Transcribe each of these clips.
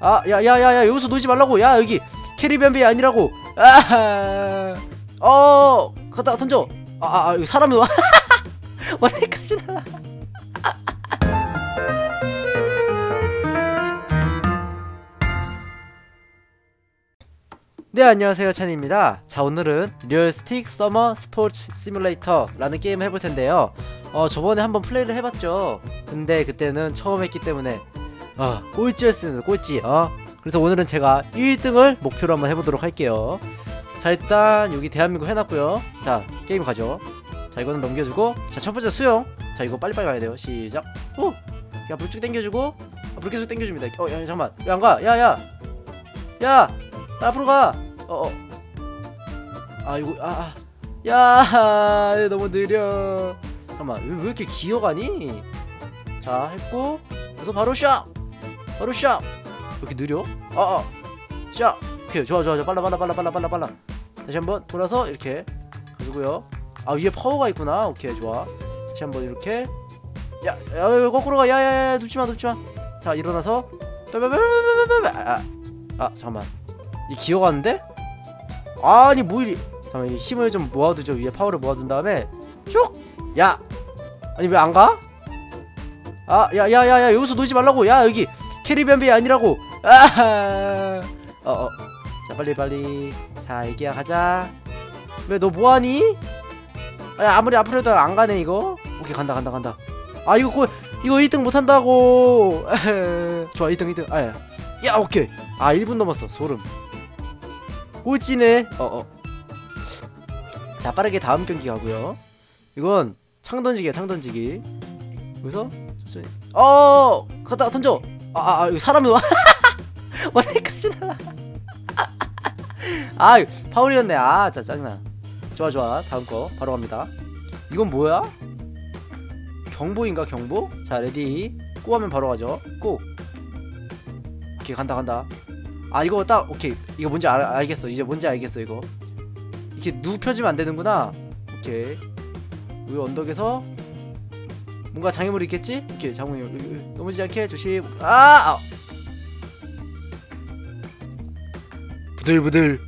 아, 야, 야, 야, 야, 여기서 놀지 말라고. 야, 여기 캐리비안 베이 아니라고. 아, 어, 갖다 던져. 아, 아, 아 사람이 와. 어디까지 나? 네 안녕하세요 찬입니다 자 오늘은 리얼스틱 서머 스포츠 시뮬레이터라는 게임을 해볼 텐데요 어 저번에 한번 플레이를 해봤죠 근데 그때는 처음 했기 때문에 어 꼴찌였습니다 꼴찌. 어? 그래서 오늘은 제가 1등을 목표로 한번 해보도록 할게요. 자 일단 여기 대한민국 해놨고요. 자 게임 가죠. 자 이거는 넘겨주고. 자 첫번째 수영. 자 이거 빨리빨리 가야 돼요. 시작. 오! 야 불쭉 당겨주고. 아, 불 계속 당겨줍니다. 어 야 잠깐만. 왜 안가. 야야. 야 앞으로 가. 어어. 아 이거 아, 아. 야 너무 느려. 잠깐만 왜, 왜 이렇게 기어가니? 자 했고. 그래서 바로 샷 바로 샷 이렇게 느려? 아아 샷 오케이 좋아 좋아 좋아. 빨라 빨라 빨라 빨라 빨라 빨라. 다시 한번 돌아서 이렇게 가지고요. 아 위에 파워가 있구나. 오케이 좋아. 다시 한번 이렇게. 야, 야, 야 거꾸로 가. 야 야 야 눕지 마 눕지 마. 자 일어나서. 아, 아 잠깐만. 이 기어가는데? 아니 뭐 이리. 잠깐만 이 힘을 좀 모아두죠. 위에 파워를 모아둔 다음에. 쭉! 야! 아니 왜 안 가? 아 야 야 야 야 여기서 놀지 말라고. 야 여기 캐리비안 베이 아니라고. 아 어어. 자 빨리 빨리. 자 애기야 가자. 왜 너 뭐하니? 야 아무리 앞으로 해도 안 가네 이거? 오케이 간다 간다 간다. 아 이거 고, 이거 1등 못한다고. 좋아 1등 1등. 아야 야 오케이. 아 1분 넘었어 소름. 꼴찌네. 어어. 자 빠르게 다음 경기 가고요. 이건 창 던지기야 창 던지기. 여기서 천천히. 어. 갔다 던져 아, 아, 이거 사람이 와. 어디까지 나? 아 파울이었네. 아자 짜증나. 좋아 좋아. 다음 거 바로 갑니다. 이건 뭐야? 경보인가 경보? 자 레디. 고 하면 바로 가죠. 고 오케이 간다 간다. 아 이거 딱 오케이. 이거 뭔지 알, 알겠어. 이제 뭔지 알겠어 이거. 이렇게 눕혀지면 안 되는구나. 오케이. 여기 언덕에서 뭔가 장애물이 있겠지? 여기, 여기, 넘어지지 않게 조심 아! 아! 부들부들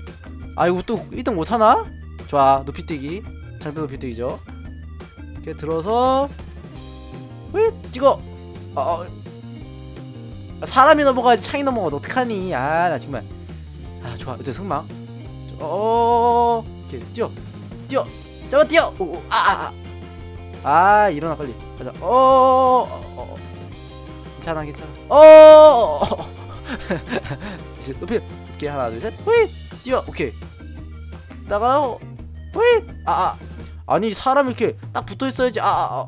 아 이거 또 1등 못하나? 좋아 높이뛰기 장대 높이뛰기죠 이렇게 들어서 왜 찍어 아, 아. 사람이 넘어가야지 창이 넘어가 어떡하니 아 나 정말 아 좋아 이제 승망 어 이렇게 뛰어 뛰어 잡아 뛰어 아아 아, 아. 아, 일어나 빨리 가자 어, 어, 어. 괜찮아 괜찮아 어 이제 높이 높게 하나 둘셋 호잇 뛰어 오케이 다가 호잇 아아 아 니 사람 이렇게 딱 붙어 있어야지 아아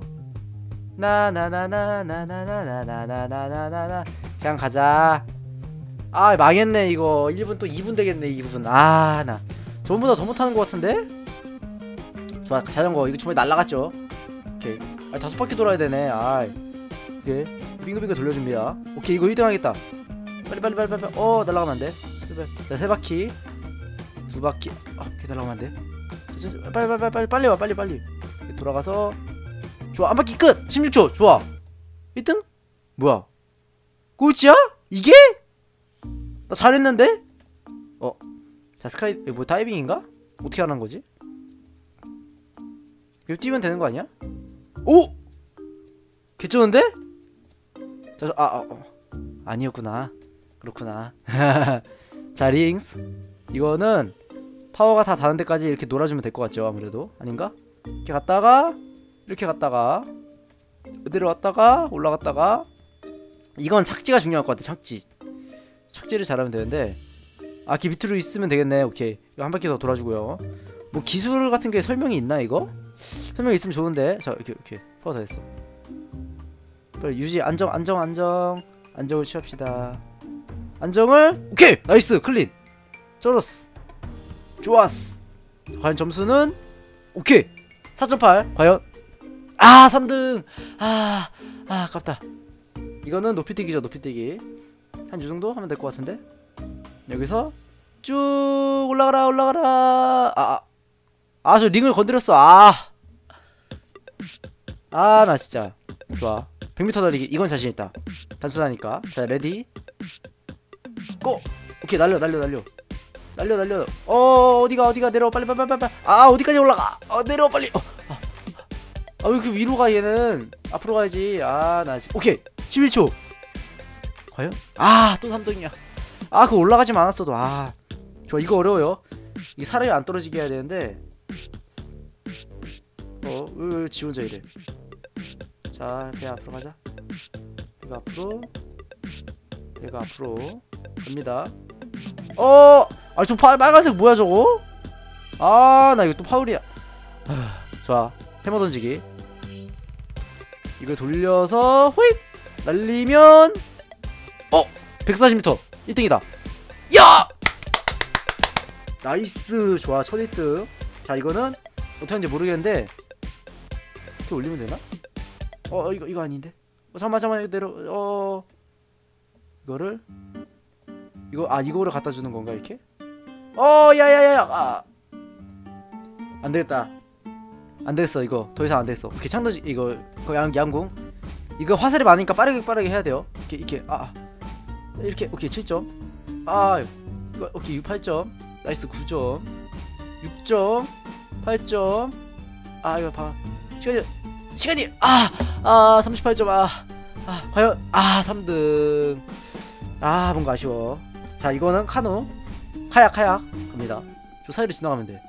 나나나나나나나나나나나나 그냥 가자 아 망했네 이거 1분 또 2분 되겠네 2분 아나 저번보다 더 못하는 것 같은데? 좋아 자전거 이거 주머니 날라갔죠 오케이 아 다섯 바퀴 돌아야 되네 아 오케이 빙글빙글 돌려줍니다 오케이 이거 1등 하겠다 빨리 빨리 빨리 빨리 어 날라가면 안돼 자세 바퀴 두 바퀴 아 오케이 날라가면 안돼 빨리 빨리 빨리 빨리 빨리 와 빨리 빨리 돌아가서 좋아 한 바퀴 끝 16초 좋아 1등? 뭐야 꼴찌야? 이게? 나 잘했는데? 어? 자 스카이 뭐 다이빙인가? 어떻게 하는 거지? 이거 뛰면 되는 거 아니야? 오! 개쩌는데? 자, 아, 아 어. 아니었구나 그렇구나 자 링스 이거는 파워가 다 닿는 데까지 이렇게 놀아주면 될 것 같죠 아무래도 아닌가? 이렇게 갔다가 이렇게 갔다가 그대로 왔다가 올라갔다가 이건 착지가 중요할 것 같아 착지 착지를 잘하면 되는데 아 기 밑으로 있으면 되겠네 오케이 이거 한 바퀴 더 돌아주고요 뭐 기술 같은 게 설명이 있나 이거? 설명이 있으면 좋은데. 자 이렇게 이렇게. 파워 다 했어. 빨리 유지 안정 안정 안정. 안정을 취합시다. 안정을? 오케이! 나이스! 클린! 쩔었어. 좋았어. 과연 점수는? 오케이! 4.8 과연? 아 3등! 아, 아 아깝다. 이거는 높이뛰기죠 높이뛰기. 한 요정도 하면 될 것 같은데? 여기서 쭉 올라가라 올라가라. 아아저 아, 링을 건드렸어. 아 아 아, 나 진짜. 좋아. 100m 달리기 이건 자신있다. 단순하니까. 자 레디. 고! 오케이 날려 날려 날려. 날려 날려. 어 어디가 어디가? 내려와 빨리 빨리 빨리 빨리. 아 어디까지 올라가? 어 내려와 빨리. 어 아왜 이렇게 위로 가 얘는? 앞으로 가야지. 아나 오케이. 11초. 과연? 아 또 3등이야. 아 그거 올라가지 않았어도. 아 좋아. 이거 어려워요. 이 사람이 안 떨어지게 해야 되는데 어왜 지 혼자 이래. 자 배가 앞으로 가자. 배가 앞으로. 배가 앞으로. 갑니다. 어! 아니 저 파, 빨간색 뭐야 저거? 아 나 이거 또 파울이야. 아, 좋아. 해머 던지기. 이거 돌려서 호잇! 날리면 어 140m 1등이다. 야! 나이스. 좋아. 첫 1등 자 이거는 어떻게 하는지 모르겠는데 이렇게 올리면 되나? 어 어, 이거 이거 아닌데? 어, 잠깐만 이거 내려 어. 이거를? 이거 아 이거를 갖다 주는 건가 이렇게? 어 야야야야 아. 안되겠다. 안되겠어 이거. 더 이상 안되겠어. 오케이 창도지 이거 그 양, 양궁. 이거 화살이 많으니까 빠르게 빠르게 해야 돼요. 이렇게 이렇게 아 아. 이렇게 오케이 7점. 아 이거 오케이 6 8점. 나이스 9점. 6점 8점. 아 이거 봐. 시간이 시간이 아 아 38점 아, 아 과연 아 3등. 아 뭔가 아쉬워. 자 이거는 카누. 카약 카약. 갑니다. 저 사이로 지나가면 돼.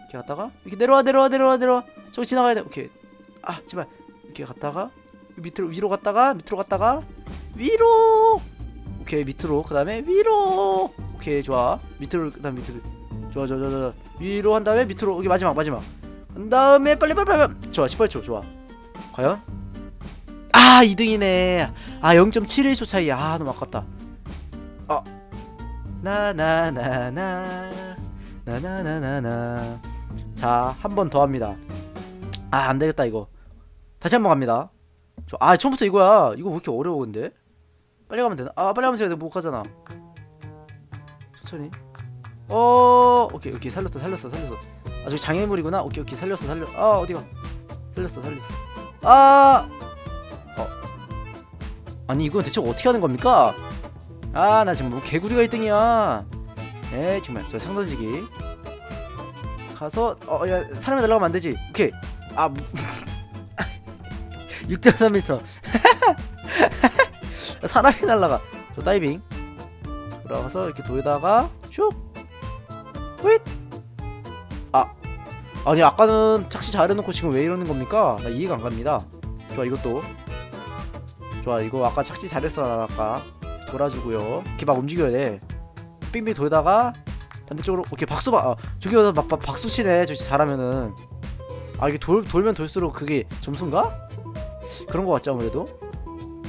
이렇게 갔다가 이렇게 내려와 내려와 내려와 내려와. 저기 지나가야 돼. 오케이. 아 제발. 이렇게 갔다가 밑으로 위로 갔다가 밑으로 갔다가 위로. 오케이 밑으로. 그 다음에 위로. 오케이 좋아. 밑으로 그 다음 밑으로. 좋아 좋아 좋아 좋아. 위로 한 다음에 밑으로. 여기 마지막 마지막. 한 다음에 빨리 빨리 빨리. 좋아 18초. 좋아 과연? 아 2등이네. 아 0.71초 차이 아 너무 아깝다. 어 나나나나. 나나나나나. 자 한 번 더 합니다. 아 안되겠다 이거. 다시 한 번 갑니다. 저, 아 처음부터 이거야. 이거 왜 이렇게 어려워 근데? 빨리 가면 되나? 아 빨리 가면 되는데 못 가잖아. 천천히. 어 오케이 오케이. 살렸어 살렸어 살렸어. 아 저기 장애물이구나. 오케이 오케이. 살렸어 살려. 아 어디가? 살렸어 살렸어 아. 어. 아니 이건 대체 어떻게 하는 겁니까? 아 나 지금 뭐 개구리가 1등이야. 에이 정말. 저 상던지기. 가서 어야 사람이 날아가면 안 되지. 오케이. 아 6.3m 사람이 날아가. 저 다이빙. 돌아가서 이렇게 돌다가 슉. 아 아니 아까는 착시 잘해놓고 지금 왜 이러는 겁니까? 나 이해가 안 갑니다. 좋아 이것도. 좋아 이거 아까 착지 잘했어 나 아까. 돌아주고요. 이렇게 막 움직여야 돼. 빙빙 돌다가 반대쪽으로 오케이 박수 봐 아, 저기서 막, 막 박수 치네 저 잘하면은. 아 이게 돌, 돌면 돌수록 그게 점수인가? 그런 거 같죠 아무래도?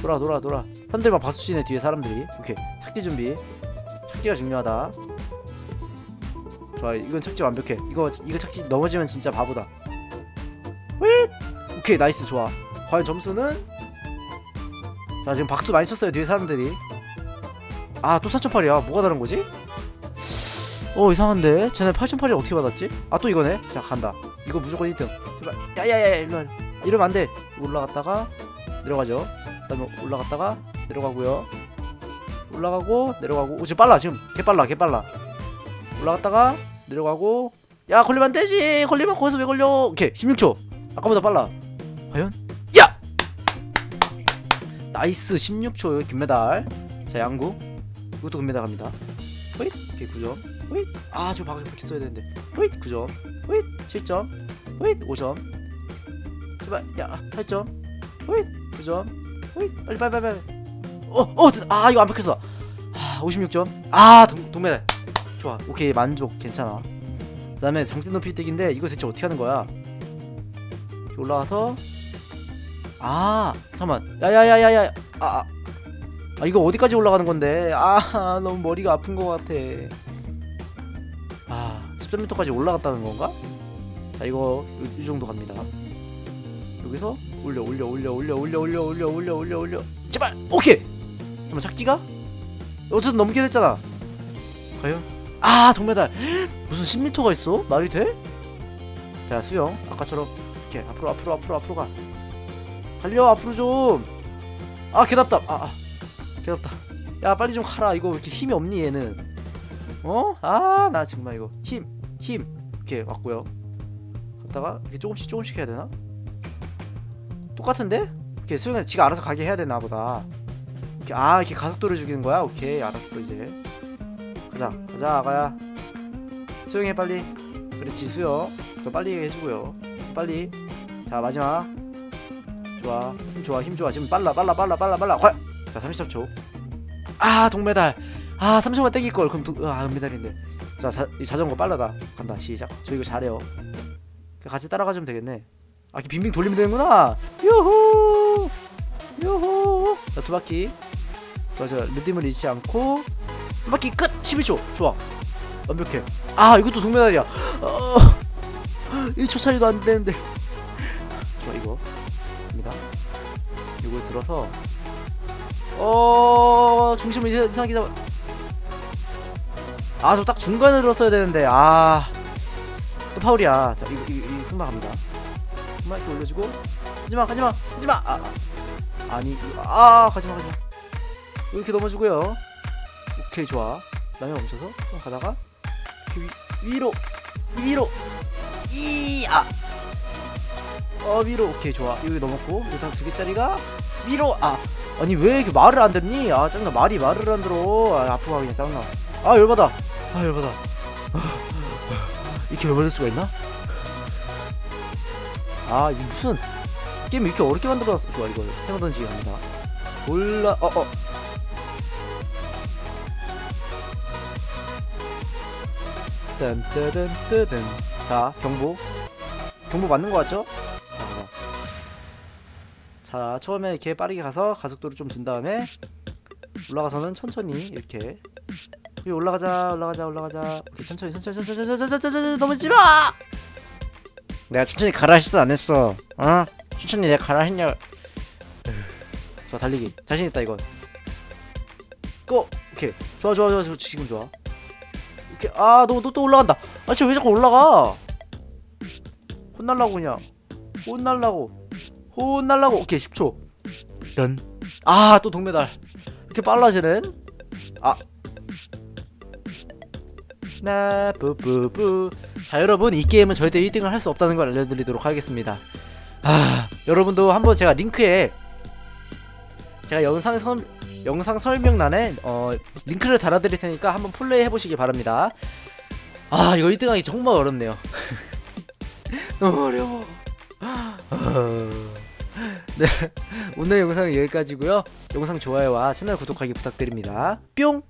돌아 돌아 돌아. 사람들 막 박수 치네 뒤에 사람들이. 오케이 착지 준비. 착지가 중요하다 좋아 이건 착지 완벽해. 이거 이거 착지 넘어지면 진짜 바보다. 윗 오케이 나이스 좋아. 과연 점수는? 자 지금 박수 많이 쳤어요 뒤에 사람들이. 아또 4.8이야. 뭐가 다른 거지? 어 이상한데? 쟤네 8.8이 어떻게 받았지? 아 또 이거네? 자 간다. 이거 무조건 1등. 제발. 야야야 일로 와 이러면 안돼. 올라갔다가 내려가죠. 그 다음에 올라갔다가 내려가고요. 올라가고 내려가고. 오 지금 빨라 지금. 개 빨라 개 빨라. 올라갔다가 내려가고 야 걸리면 안 되지! 걸리면 거기서 왜 걸려? 오케이 16초. 아까보다 빨라. 과연? 야! 나이스 16초. 금메달. 자 양구. 이것도 금메달 갑니다. 호잇! 오케이 9점. 호잇! 아저 방에 이렇게 써야 되는데. 호잇! 9점. 호잇! 7점. 호잇! 5점. 제발 야 8점. 호잇! 9점. 호잇! 빨리 빨리 빨리 빨리. 어어 아 이거 안 뺏겼어. 아 56점. 아 동, 동메달 좋아. 오케이 만족. 괜찮아. 그 다음에 장대 높이 뛰기인데 이거 대체 어떻게 하는 거야? 올라와서. 아 잠깐만. 야야야야야. 아, 아, 아 이거 어디까지 올라가는 건데? 아 너무 머리가 아픈 것 같아. 아 13m까지 올라갔다는 건가? 자 이거 이, 이 정도 갑니다. 여기서 올려 올려 올려 올려 올려 올려 올려 올려 올려 올려. 제발! 오케이! 잠깐만 착지가? 어쨌든 넘게 됐잖아. 과연? 아 동메달. 무슨 10m가 있어? 말이 돼? 자 수영. 아까처럼 이렇게 앞으로 앞으로 앞으로 앞으로 가. 달려 앞으로 좀아 개답다. 아, 아. 개답다. 야 빨리 좀 가라. 이거 왜 이렇게 힘이 없니 얘는? 어? 아 나 정말 이거 힘 힘. 이렇게 왔고요. 갔다가 이렇게 조금씩 조금씩 해야 되나? 똑같은데? 이렇게 수영이 지가 알아서 가게 해야 되나 보다. 이렇게 아 이렇게 가속도를 죽이는 거야? 오케이 알았어 이제 가자. 가자 아가야. 수영해 빨리. 그렇지 수영 더 빨리 해주고요. 빨리. 자 마지막. 좋아. 힘 좋아 힘 좋아. 지금 빨라 빨라 빨라 빨라 빨라. 활! 자 33초. 아 동메달. 아 3초만 땡길걸. 그럼 동, 아 은메달인데. 자 자, 이 자전거 빨라다. 간다. 시작. 저 이거 잘해요. 같이 따라가주면 되겠네. 아 빙빙 돌리면 되는구나. 요호 요호 자두 바퀴. 좋아 좋아 리듬을 잃지 않고 한 바퀴 끝! 11초! 좋아. 완벽해. 아 이것도 동메달이야. 어, 1초 차이도 안 되는데. 좋아 이거. 갑니다. 이걸 들어서. 어 중심을 이상- 이상하게 잡아. 아저 딱 중간에 들었어야 되는데. 아 또 파울이야. 자 이거 이거, 이거 승마 갑니다. 승마 이렇게 올려주고. 하지마 가지마 하지마! 아, 아, 아니 아 가지마 가지마. 이렇게 넘어주고요 오케이 좋아. 그다음에 멈춰서 좀 가다가 위, 위로 위로. 이아 어 위로. 오케이 좋아. 여기 넘었고 일단 두 개짜리가 위로. 아 아니 왜 이렇게 말을 안 듣니? 아 짜증나. 말이 말을 안 들어. 아 아프고 그냥 짜증나. 아 열받아. 아 열받아. 아, 이렇게 열받을 수가 있나? 아이 무슨 게임 이렇게 어렵게 만들어놨어 좋아 이거 해머 던지기 갑니다. 올라. 어어 딴따단따단 자 경보. 경보 맞는 거 같죠? 자, 가자. 자 처음에 이렇게 빠르게 가서 가속도를 좀 준 다음에 올라가서는 천천히 이렇게. 여기 올라가자 올라가자 올라가자. 오케이 천천히 천천히 천천히 천천히 천천히 천천히 넘어지지 마! 내가 천천히 가라 했어 안 했어. 어? 천천히 내가 가라 했냐. 좋아 달리기. 자신 있다 이건. 고! 오케이. 좋아 좋아 좋아. 지금 좋아 오케이 아너 너 또 올라간다. 아 진짜 왜 자꾸 올라가? 혼날라고 그냥. 혼날라고. 혼날라고. 오케이 10초. 던아또 동메달. 이렇게 빨라지는? 아. 나 뿌뿌뿌 자 여러분 이 게임은 절대 1등을 할 수 없다는 걸 알려드리도록 하겠습니다. 아 여러분도 한번 제가 링크에 제가 영상 설 영상 설명란에 어 링크를 달아드릴 테니까 한번 플레이 해보시기 바랍니다. 아 이거 1등하기 정말 어렵네요. 너무 어려워. 네 오늘 영상은 여기까지고요. 영상 좋아요와 채널 구독하기 부탁드립니다. 뿅